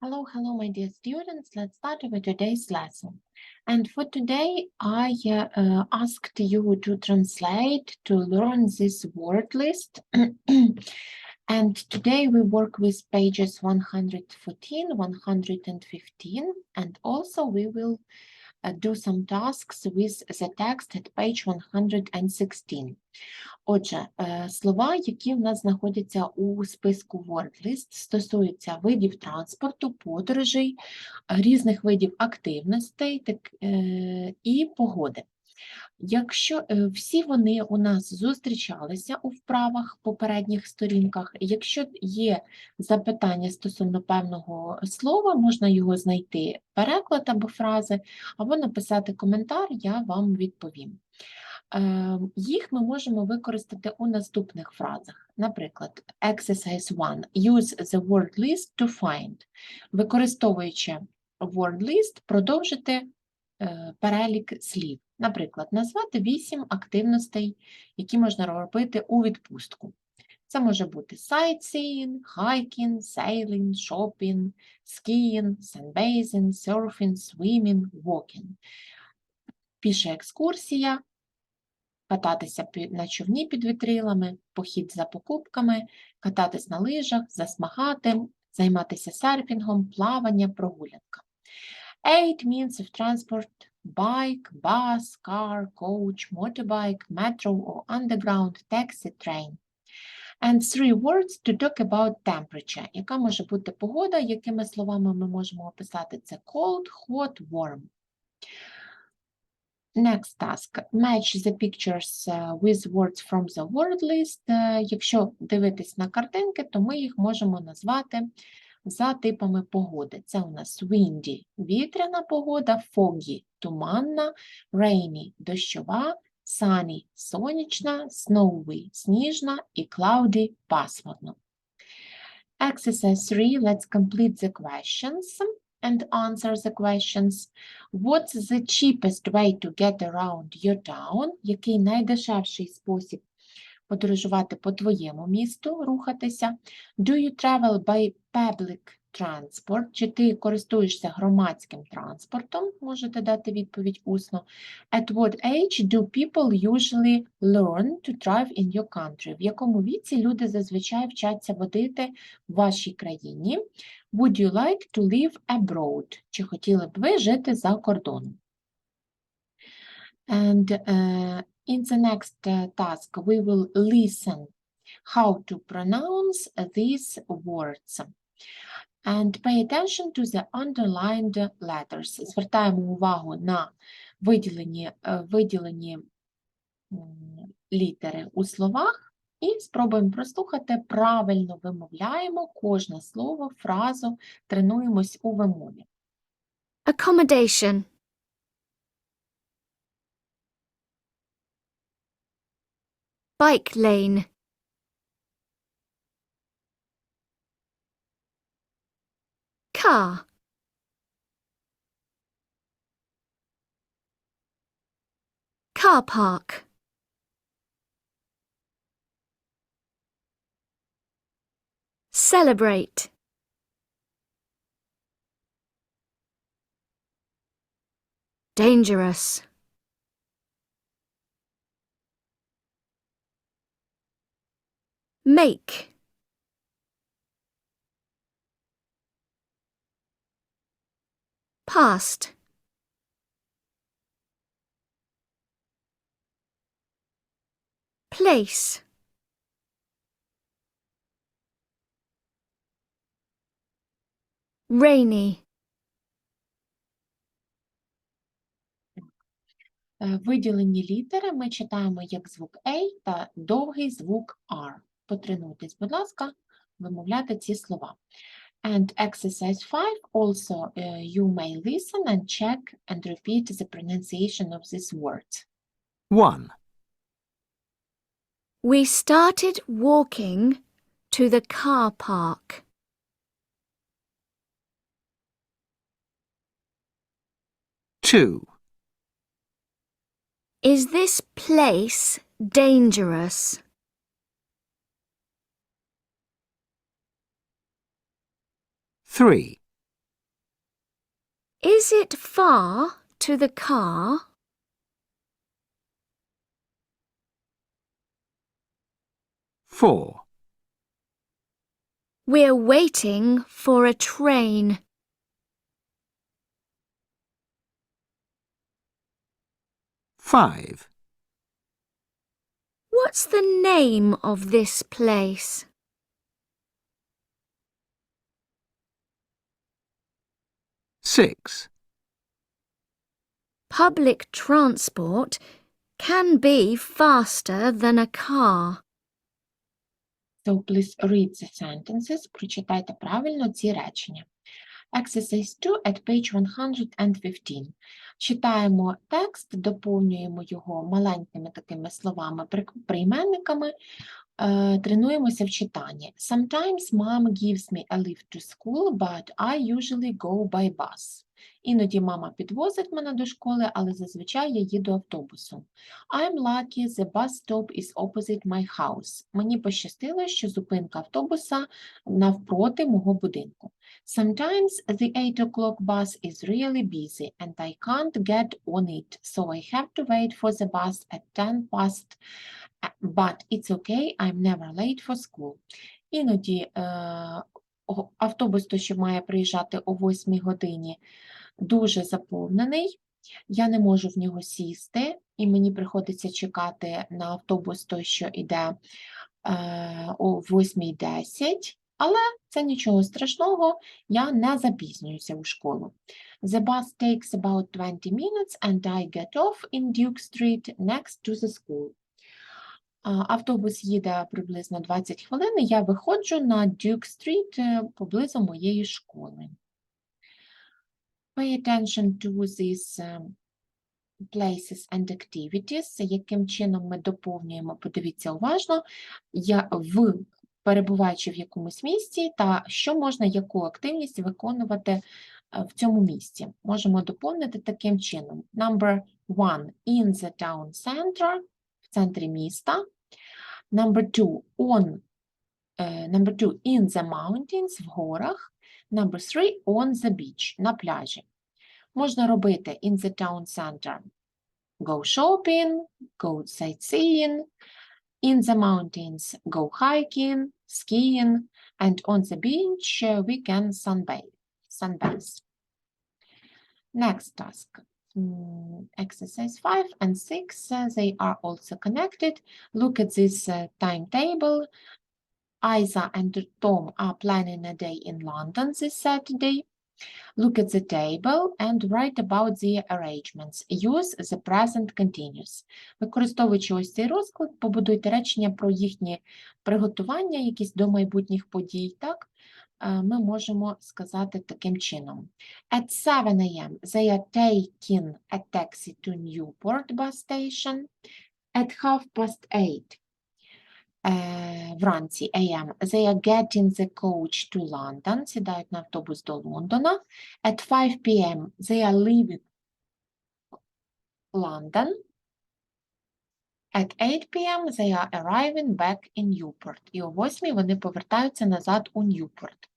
Hello, hello, my dear students. Let's start with today's lesson. And for today, I uh, asked you to translate, to learn this word list. and today we work with pages 114, 115, and also we will do some tasks with the text at page 116. Отже, е, слова, які в нас знаходяться у списку WordList, стосуються видів транспорту, подорожей, е, різних видів активностей так, е, і погоди. Якщо е, всі вони у нас зустрічалися у вправах попередніх сторінках, якщо є запитання стосовно певного слова, можна його знайти переклад або фрази, або написати коментар, я вам відповім. Е, Їх ми можемо використати у наступних фразах. Наприклад, exercise 1. Use the word list to find. Використовуючи word list, продовжити е, перелік слів. Наприклад, назвати 8 активностей, які можна робити у відпустку. Це може бути sightseeing, hiking, sailing, shopping, skiing, sunbathing, surfing, swimming, walking. Піша екскурсія, кататися на човні під вітрилами, похід за покупками, кататись на лижах, засмагати, займатися серфінгом, плавання, прогулянка. Eight means of transport – bike, bus, car, coach, motorbike, metro or underground, taxi, train. And three words to talk about temperature. Яка може бути погода, якими словами ми можемо описати це cold, hot, warm. Next task. Match the pictures uh, with words from the word list. Е, Якщо дивитись на картинки, то ми їх можемо назвати за типами погоди. Це у нас windy – вітряна погода, foggy – туманна, rainy – дощова, sunny – сонячна, snowy – сніжна і cloudy – пасмурно. Exercise 3. Let's complete the questions and answer the questions. What's the cheapest way to get around your town? Який найдешевший спосіб подорожувати по твоєму місту, рухатися? Do you travel by public transport? Чи ти користуєшся громадським транспортом? Можете дати відповідь усно. At what age do people usually learn to drive in your country? В якому віці люди зазвичай вчаться водити в вашій країні? Would you like to live abroad? Чи хотіли б ви жити за кордоном? And uh, in the next uh, task, we will listen how to pronounce these words. And pay attention to the underlined letters. Звертаємо увагу на виділені, е, виділені літери у словах і спробуємо прослухати, правильно вимовляємо кожне слово, фразу, тренуємось у вимові. Accommodation. Bike lane. Car. Car park. Celebrate. Dangerous. Make. Past. Place. Rainy. Е, Виділені літери ми читаємо як звук A та довгий звук R. Потренуйтесь, будь ласка, вимовляти ці слова. And exercise 5 also uh, you may listen and check and repeat the pronunciation of these words. 1. We started walking to the car park. Two. Is this place dangerous? Three. Is it far to the car? Four. We're waiting for a train. Five. What's the name of this place? Six. Public transport can be faster than a car. So please read the sentences. Прочитайте правильно ці речення. Exercise 2 at page 115. Читаємо текст, доповнюємо його маленькими такими словами, прийменниками, тренуємося в читанні. Sometimes mom gives me a lift to school, but I usually go by bus. Іноді мама підвозить мене до школи, але зазвичай я їду автобусом. I'm lucky the bus stop is opposite my house. Мені пощастило, що зупинка автобуса навпроти мого будинку. Sometimes the 8 o'clock bus is really busy and I can't get on it, so I have to wait for the bus at 10 past. But it's okay, I'm never late for school. Іноді е, автобус, той, що має приїжджати о 8 годині, дуже заповнений. Я не можу в нього сісти, і мені приходиться чекати на автобус той, що йде е, о 8.10, але це нічого страшного, я не запізнююся у школу. The bus takes about 20 minutes and I get off in Duke Street next to the school. Автобус їде приблизно 20 хвилин, і я виходжу на Duke Street е, поблизу моєї школи. Pay attention to these um, places and activities, яким чином ми доповнюємо, подивіться уважно, я в перебуваючи в якомусь місці, та що можна, яку активність виконувати е, в цьому місці. Можемо доповнити таким чином. Number one, in the town center, в центрі міста. Number two, on, е, number two, in the mountains, в горах. Number three, on the beach, на пляжі. Можна робити in the town center. Go shopping, go sightseeing. In the mountains, go hiking, skiing. And on the beach, uh, we can sunbathe. sunbathe. Next task. Mm, Exercise 5 and 6, uh, they are also connected. Look at this uh, timetable. Isa and Tom are planning a day in London this Saturday. Look at the table and write about the arrangements. Use the present continuous. Використовуючи ось цей розклад, побудуйте речення про їхні приготування, якісь до майбутніх подій, так? Е, Ми можемо сказати таким чином. At 7 a.m. they are taking a taxi to Newport bus station. At half past 8 е, вранці AM, they are getting the coach to London, сідають на автобус до Лондона. At 5 p.m. they are leaving London. At 8 p.m. they are arriving back in Newport. І о 8 вони повертаються назад у Newport.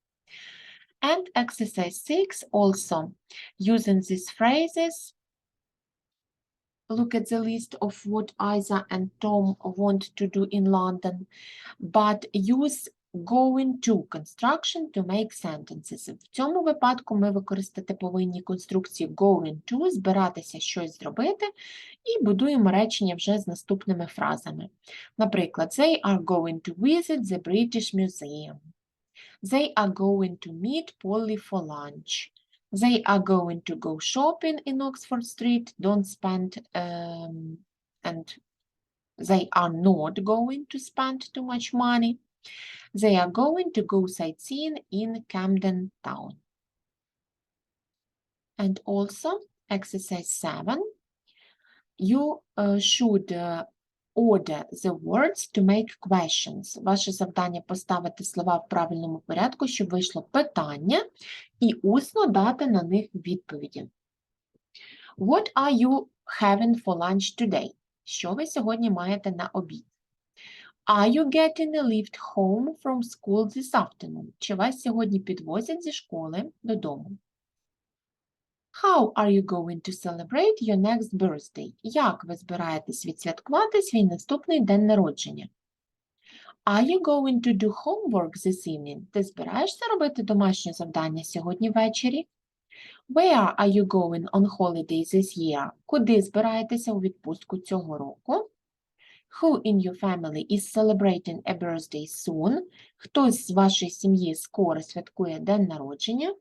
And exercise 6 also using these phrases. Look at the list of what Isa and Tom want to do in London, but use going to construction to make sentences. В цьому випадку ми використати повинні конструкції going to, збиратися щось зробити, і будуємо речення вже з наступними фразами. Наприклад, they are going to visit the British Museum. They are going to meet Polly for lunch. They are going to go shopping in Oxford Street. Don't spend, um, and they are not going to spend too much money. They are going to go sightseeing in Camden Town. And also, exercise seven, you uh, should uh, order the words to make questions. Ваше завдання поставити слова в правильному порядку, щоб вийшло питання, і усно дати на них відповіді. What are you having for lunch today? Що ви сьогодні маєте на обід? Are you getting a lift home from school this afternoon? Чи вас сьогодні підвозять зі школи додому? How are you going to celebrate your next birthday? Як ви збираєтесь відсвяткувати свій наступний день народження? Are you going to do homework this evening? Ти збираєшся робити домашнє завдання сьогодні ввечері? Where are you going on holiday this year? Куди збираєтеся у відпустку цього року? Who in your family is celebrating a birthday soon? Хтось з вашої сім'ї скоро святкує день народження?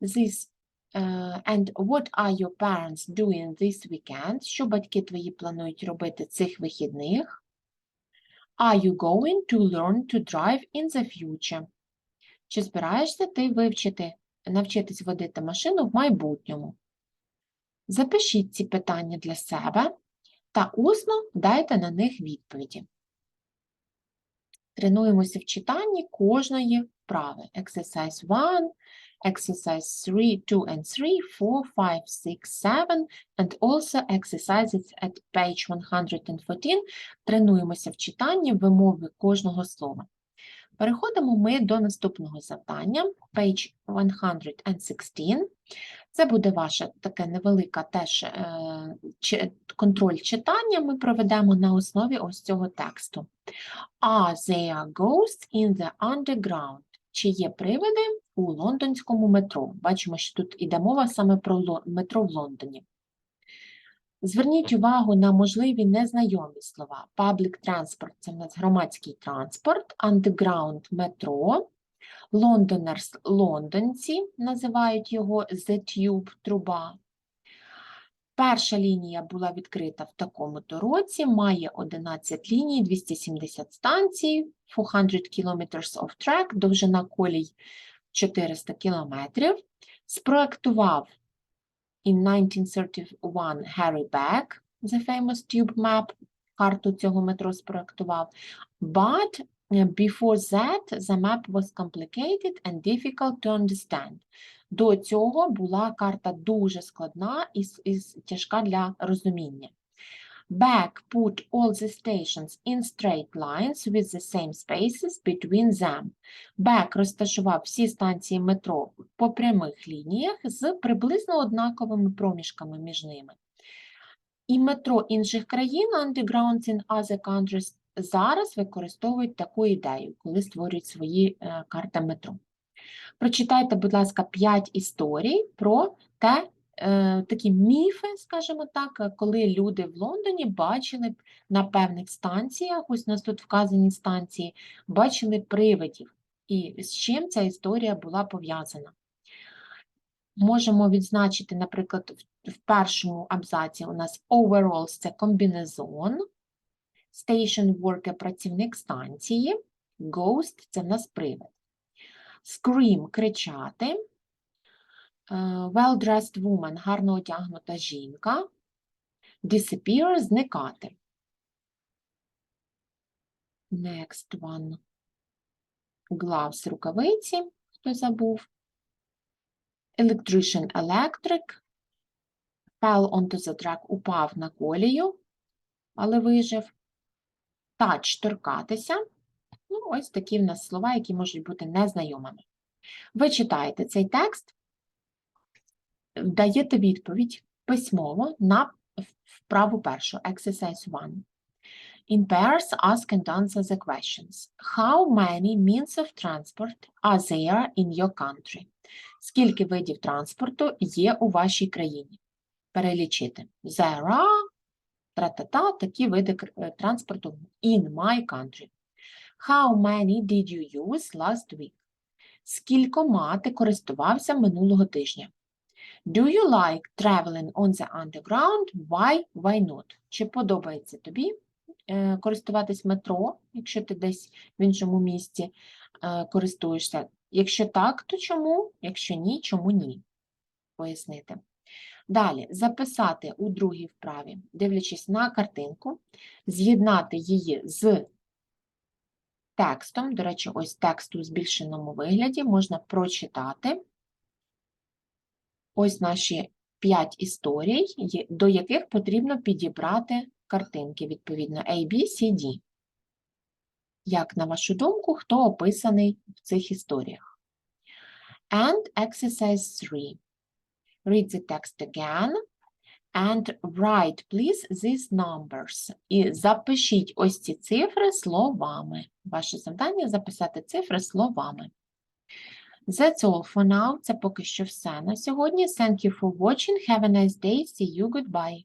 This and what are your parents doing this weekend? Що батьки твої планують робити цих вихідних? Are you going to learn to drive in the future? Чи збираєшся ти вивчити, навчитись водити машину в майбутньому? Запишіть ці питання для себе та усно дайте на них відповіді. Тренуємося в читанні кожної вправи. Exercise 1, exercise 3, 2 and 3, 4, 5, 6, 7, and also exercises at page 114. Тренуємося в читанні вимови кожного слова. Переходимо ми до наступного завдання, page 116. Це буде ваша таке невелика теж е, контроль читання. Ми проведемо на основі ось цього тексту. Are there ghosts in the underground? Чи є привиди у лондонському метро? Бачимо, що тут іде мова саме про метро в Лондоні. Зверніть увагу на можливі незнайомі слова. Public transport – це в нас громадський транспорт, underground – метро, Londoners – лондонці, називають його The Tube – труба. Перша лінія була відкрита в такому-то році, має 11 ліній, 270 станцій, 400 kilometers of track, довжина колій 400 кілометрів. Спроектував in 1931 Harry Beck, the famous tube map, карту цього метро спроектував. But е, before that, the map was complicated and difficult to understand. До цього була карта дуже складна і, і тяжка для розуміння. Beck put all the stations in straight lines with the same spaces between them. Бек розташував всі станції метро по прямих лініях з приблизно однаковими проміжками між ними. І метро інших країн, undergrounds in other countries, зараз використовують таку ідею, коли створюють свої е, карти метро. Прочитайте, будь ласка, 5 історій про те, такі міфи, скажімо так, е, коли люди в Лондоні бачили на певних станціях, ось у нас тут вказані станції, бачили привидів. І з чим ця історія була пов'язана. Можемо відзначити, наприклад, в, першому абзаці у нас overalls – це комбінезон, station worker – працівник станції, ghost – це в нас привид. Scream – кричати, е, well-dressed woman – гарно одягнута жінка, disappear – зникати. Next one. Gloves – рукавиці, хто забув. Electrician – електрик. Fell onto the track – упав на колію, але вижив. Touch – торкатися. Ну, ось такі в нас слова, які можуть бути незнайомими. Ви читаєте цей текст, даєте відповідь письмово на вправу першу, exercise 1. In pairs, ask and answer the questions. How many means of transport are there in your country? Скільки видів транспорту є у вашій країні? Перелічити. There are, тра-та-та, такі види е, транспорту in my country. How many did you use last week? Скількома ти користувався минулого тижня? Do you like traveling on the underground? Why, why not? Чи подобається тобі е, користуватись метро, якщо ти десь в іншому місті е, користуєшся? Якщо так, то чому? Якщо ні, чому ні? Пояснити. Далі, записати у другій вправі, дивлячись на картинку, з'єднати її з текстом. До речі, ось текст у збільшеному вигляді можна прочитати. Ось наші 5 історій, до яких потрібно підібрати картинки, відповідно, A, B, C, D. Як, на вашу думку, хто описаний в цих історіях? And exercise 3. read the text again and write, please, these numbers. І запишіть ось ці цифри словами. Ваше завдання записати цифри словами. That's all for now. Це поки що все на сьогодні. Thank you for watching. Have a nice day. See you. Goodbye.